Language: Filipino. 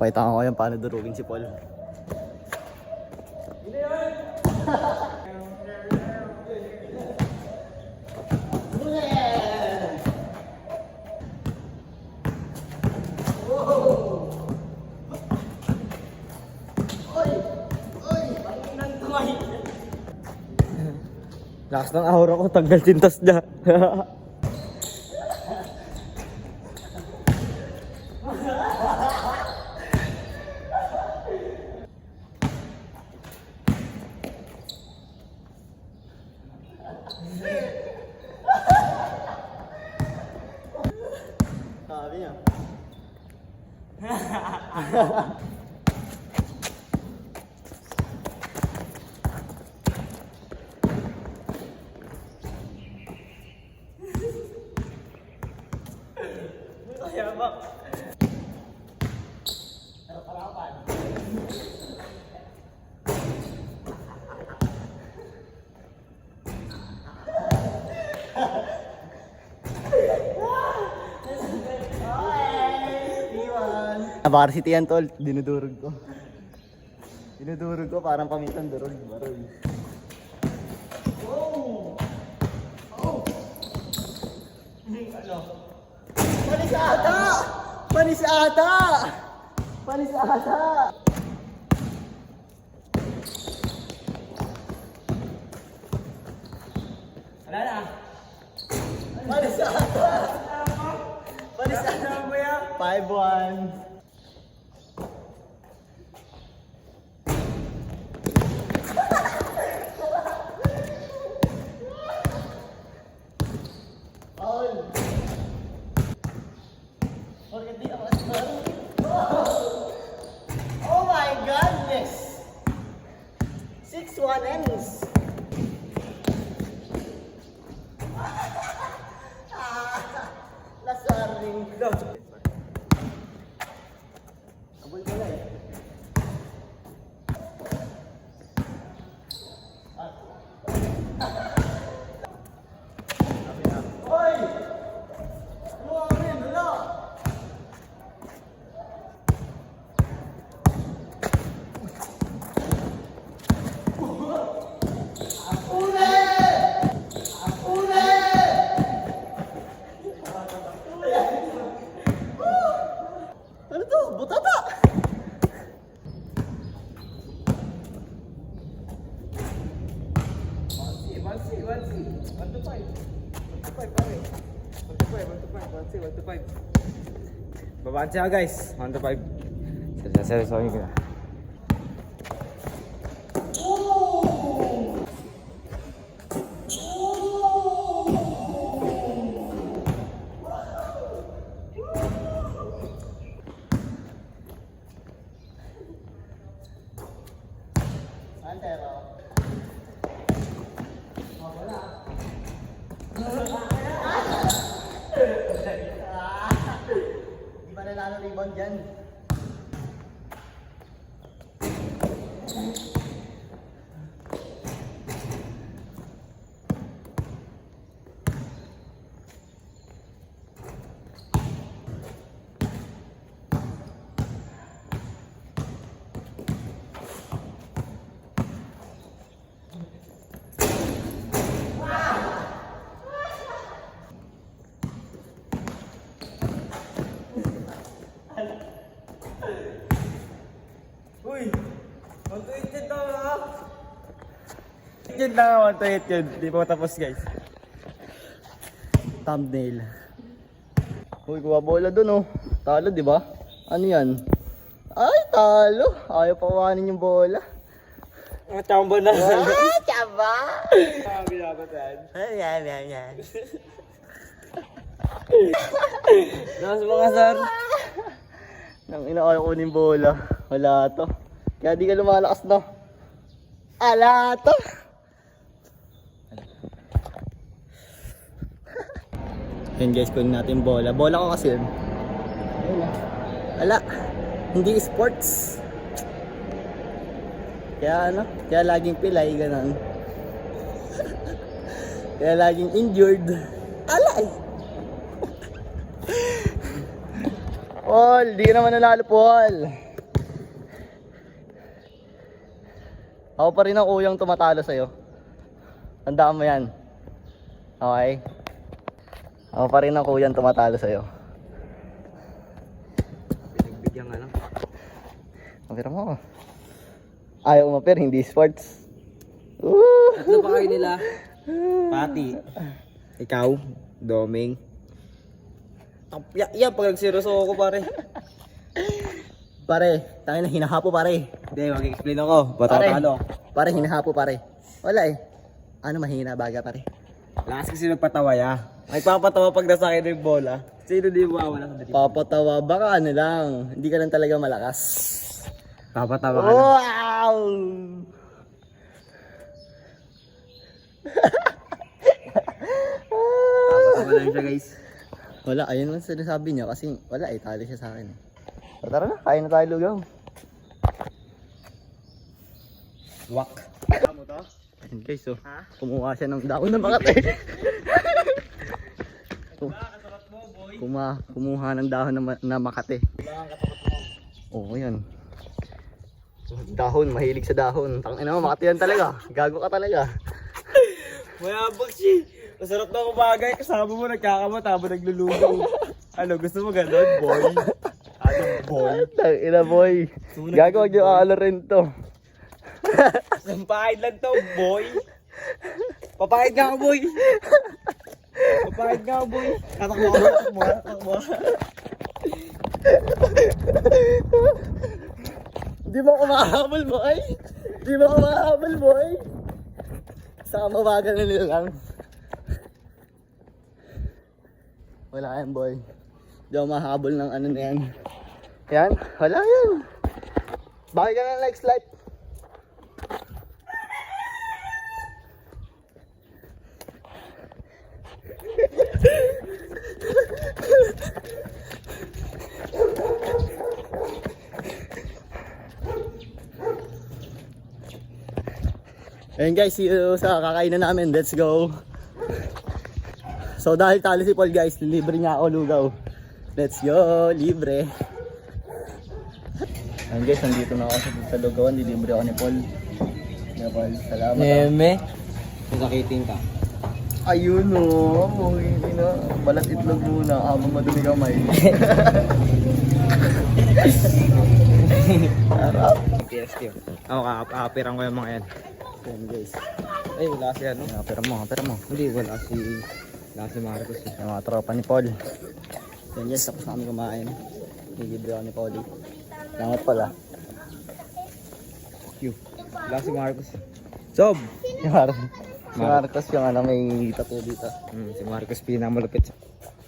Pakita ko yan paano durugin si Paul. Lakas ng aura ko, tanggal sintas niya. Sabi niya. Varsity yan tol, dinudurog ko. Dinudurog ko parang paminsan durog, baroy. Panis ata! Panis ata! Panis ata! Wala na. Panis ata! Panis ata! 5-1. Six one ends. ah, nasa ring Babaan siya guys. 1 to 5. Sasasabi ko na. Nanalo rebound dyan? Uy! 1 to 8 yun daw ha? Yun na 1 to 8 yun. Di pa tapos guys. Thumbnail. Uy, kuha bola dun oh. Talo, di ba? Ano yan? Ay, talo. Ayaw pa kuhanin yung bola. Ang chamba na. Ah, tiyaba! Sabi dapat yan. Ay, yan, yan, yan. Nasa mga sir. Nang ina ayaw kunin bola. Wala to. Kaya di ka lumalakas no. Ala to. Yan guys, kunin natin bola. Bola ko kasi yun. Ala, hindi sports. Kaya ano, kaya laging pilay, ganun. kaya laging injured. Alay! Paul, di ka naman nanalo, Paul. Ako pa rin ang uyang tumatalo sa'yo. Tandaan mo yan. Okay? Ako pa rin ang kuyang tumatalo sa'yo. Pinagbigyan nga lang. Mapira mo. Ayaw umapir, hindi sports. Woo! Tatlo pa kayo nila. Pati. Ikaw. Doming. Tapya, yan, pag nagsiroso ako pare. Pare, tayo na hinahapo pare. Hindi, mag-explain ako. Ba't Pare, talo? pare hinahapo pare. Wala eh. Ano mahina baga pare? Lakas kasi nagpatawa ya. Ay papatawa pag nasa akin yung bola. Sino di mo wala sa dali? Papatawa, baka ano lang. Hindi ka lang talaga malakas. Papatawa ka lang. Wow! Papatawa lang siya guys. Wala, ayun lang sinasabi niya kasi wala eh, tali siya sa akin. eh. So, tara na, kain na tayo lugaw. Wak. Ayun guys, so, Ha? kumuha siya ng daon ng makate. Kuma, kumuha ng dahon na, na makate. Oo, yan. Dahon, mahilig sa dahon. Tangina mo, makate yan talaga. Gago ka talaga. Mayabang siya. Masarap na kumagay. Kasama mo nagkakamot habang naglulugaw. ano, gusto mo ganun, boy? Ano, boy? Tangina boy. Gago, wag yung aalarin to. Sampahid lang to, boy. Papahid nga ako, boy. Papahid nga boy. Tatakbo ako, tatakbo, tatakbo. Di mo ako makahabol, boy. Di mo ako makahabol, boy. Saka mabagal na nila lang. Wala yan, boy. Di ako mahabol ng ano na yan. Yan, wala yan. Bakit ka na like slide? Ayun guys, see you sa kakainan namin. Let's go. So dahil talo si Paul guys, libre niya ako lugaw. Let's go, libre. Ayun guys, nandito na ako sa, sa lugawan. Dilibre ako ni Paul. Yeah, Paul, salamat. ah. Neme. Nasakitin ka. Ayun o, oh, hindi na. Balat itlog muna habang madumi kamay. Harap. PSQ. Ako, kakapiran ko yung mga yan. Ayun guys. Ay, wala si ano. Ah, Pera mo, pera mo. Hindi, wala si... Wala si Marcos. eh. Yung mga tropa ni Paul. Yan guys, tapos na kami kumain. Ako ni Paul. Salamat pala. Q. Wala si Marcos. Sob! Si Mar si Marcos yung ano, may tattoo dito. Hmm, si Marcos pinakamalupit. Zinumpia.